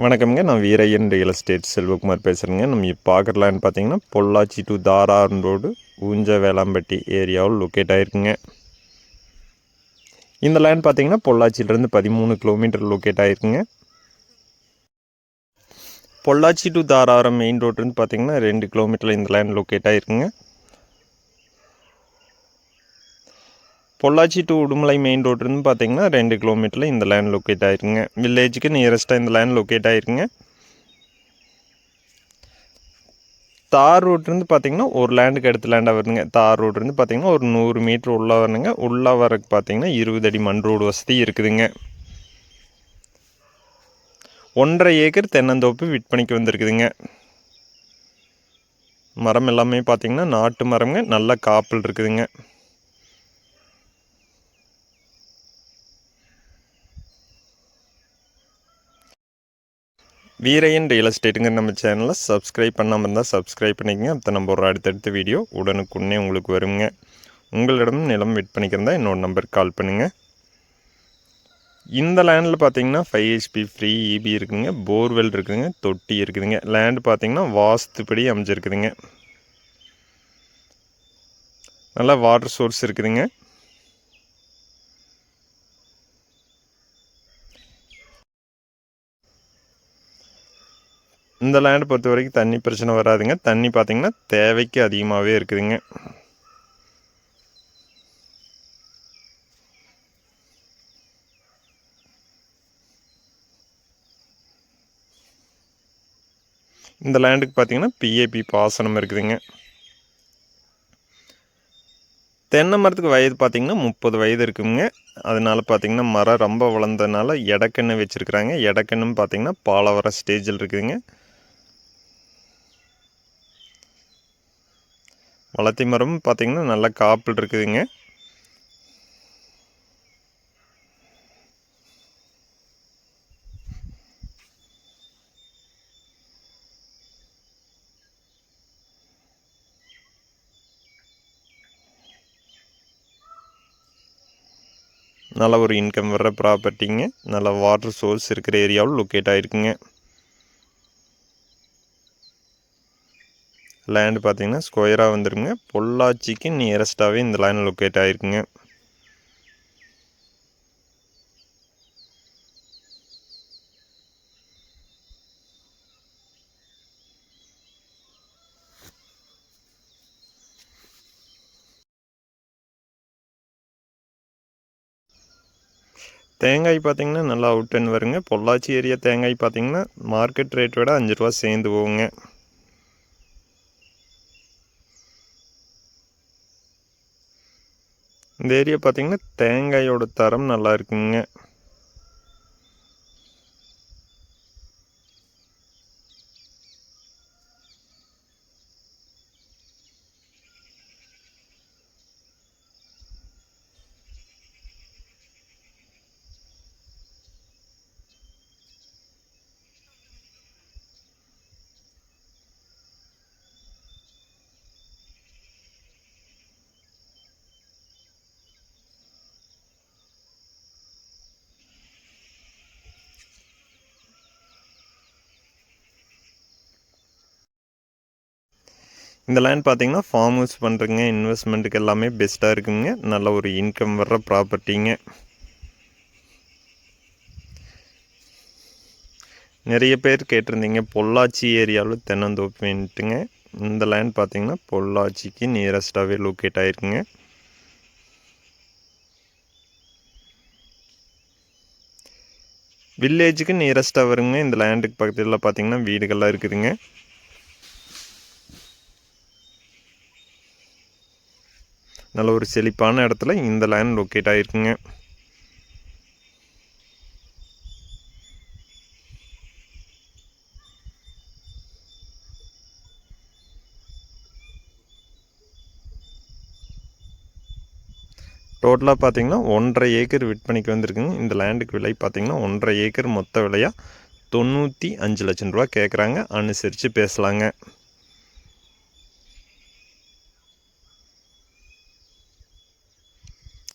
வணக்கம்ங்க. நான் Veeraiyan real estate Selvakumar பேசுகிறேங்க நம்ம இப்போ பார்க்குற லேண்ட் பார்த்தீங்கன்னா பொள்ளாச்சி டு தாரான் ரோடு ஊஞ்ச வேளாம்பட்டி ஏரியாவில் லொக்கேட் ஆகிருக்குங்க இந்த லேண்ட் பார்த்தீங்கன்னா பொள்ளாச்சியிலேருந்து பதிமூணு கிலோமீட்டர் லொக்கேட் ஆகிருக்குங்க பொள்ளாச்சி டு தாராரம் மெயின் ரோட்லேருந்து பார்த்தீங்கன்னா ரெண்டு கிலோமீட்டரில் இந்த லேண்ட் லொக்கேட் ஆகிருக்குங்க பொள்ளாச்சி டு உடுமலை மெயின் ரோட்லேருந்து பார்த்தீங்கன்னா ரெண்டு கிலோமீட்டரில் இந்த லேண்ட் லொக்கேட் ஆகிருக்குங்க வில்லேஜுக்கு நியரஸ்ட்டாக இந்த லேண்ட் லொக்கேட் ஆகிருக்குங்க தார் ரோட்லேருந்து பார்த்தீங்கன்னா ஒரு லேண்டுக்கு அடுத்த லேண்டாக வருதுங்க. தார் ரோட்லேருந்து பார்த்தீங்கன்னா ஒரு நூறு மீட்ரு உள்ளே வரணுங்க உள்ளே வரக்கு பார்த்தீங்கன்னா இருபது அடி மண் ரோடு வசதி இருக்குதுங்க. ஒன்றரை ஏக்கர் தென்னந்தோப்பு விற்பனைக்கு வந்திருக்குதுங்க. மரம் எல்லாமே பார்த்தீங்கன்னா நாட்டு மரங்க நல்ல காப்பில் இருக்குதுங்க. வீரையன் ரியல் எஸ்டேட்டுங்கிற நம்ம சேனலை சப்ஸ்கிரைப் பண்ணாமல் இருந்தால் சப்ஸ்கிரைப் பண்ணிக்கங்க. அப்போ நம்ம ஒரு அடுத்தடுத்த வீடியோ உடனுக்குன்னே உங்களுக்கு வருங்க. உங்களிடம் நிலம் விற்பனைக்கு இன்னொரு நம்பருக்கு கால் பண்ணுங்கள் இந்த லேண்டில் பார்த்தீங்கன்னா ஃபைவ் ஹெச்பி ஃப்ரீ இபி இருக்குதுங்க போர்வெல் இருக்குதுங்க தொட்டி இருக்குதுங்க. லேண்டு பார்த்தீங்கன்னா வாஸ்துப்படி அமைஞ்சிருக்குதுங்க. நல்லா வாட்டர் சோர்ஸ் இருக்குதுங்க. இந்த லேண்டை பொறுத்த வரைக்கும் தண்ணி பிரச்சனை வராதுங்க. தண்ணி பார்த்திங்கன்னா தேவைக்கு அதிகமாகவே இருக்குதுங்க. இந்த லேண்டுக்கு பார்த்தீங்கன்னா பிஏபி பாசனம் இருக்குதுங்க. தென்னை மரத்துக்கு வயது பார்த்திங்கன்னா முப்பது வயது இருக்குங்க. அதனால் பார்த்திங்கன்னா மரம் ரொம்ப வளர்ந்ததுனால எடக்கன்று வச்சுருக்குறாங்க. எடக்கண்ணும் பார்த்திங்கன்னா பாலவர ஸ்டேஜில் இருக்குதுங்க. வளர்த்தி மரம் பார்த்திங்கன்னா நல்லா காப்பில் இருக்குதுங்க. நல்ல ஒரு இன்கம் வர்ற ப்ராப்பர்ட்டிங்க நல்ல வாட்டர் சோர்ஸ் இருக்கிற ஏரியாவில் லொக்கேட் ஆகிருக்குங்க லேண்டு பார்த்தீங்கன்னா ஸ்கொயராக வந்துருங்க. பொள்ளாச்சிக்கு நியரஸ்ட்டாகவே இந்த லேண்ட் லொக்கேட் ஆகிருக்குங்க தேங்காய் பார்த்தீங்கன்னா நல்லா அவுட் வருங்க. பொள்ளாச்சி ஏரியா தேங்காய் பார்த்தீங்கன்னா மார்க்கெட் ரேட்டோட அஞ்சு ரூபா சேர்ந்து போகுங்க. இந்த ஏரியா பார்த்திங்கன்னா தேங்காயோட தரம் நல்லா இருக்குங்க. இந்த லேண்ட் பார்த்தீங்கன்னா ஃபார்ம் ஹவுஸ் பண்ணுறங்க இன்வெஸ்ட்மெண்ட்டுக்கு எல்லாமே பெஸ்ட்டாக இருக்குங்க. நல்ல ஒரு இன்கம் வர்ற ப்ராப்பர்ட்டிங்க நிறைய பேர் கேட்டிருந்தீங்க பொள்ளாச்சி ஏரியாவில் தென்னந்தோப்புன்ட்டுங்க. இந்த லேண்ட் பார்த்தீங்கன்னா பொள்ளாச்சிக்கு நியரஸ்ட்டாகவே லொக்கேட் ஆகிருக்குங்க வில்லேஜுக்கு நியரஸ்ட்டாக வருங்க. இந்த லேண்டுக்கு பக்கத்தில் பார்த்தீங்கன்னா வீடுகள்லாம் இருக்குதுங்க. நல்ல ஒரு செழிப்பான இடத்துல இந்த லேண்ட் லொக்கேட் ஆகிருக்குங்க டோட்டலாக பார்த்தீங்கன்னா ஒன்றரை ஏக்கர் விற்பனைக்கு வந்திருக்குங்க. இந்த லேண்டுக்கு விலை பார்த்திங்கன்னா ஒன்றரை ஏக்கர் மொத்த விலையாக தொண்ணூற்றி அஞ்சு லட்சம் ரூபா கேட்குறாங்க அனுசரித்து பேசலாங்க.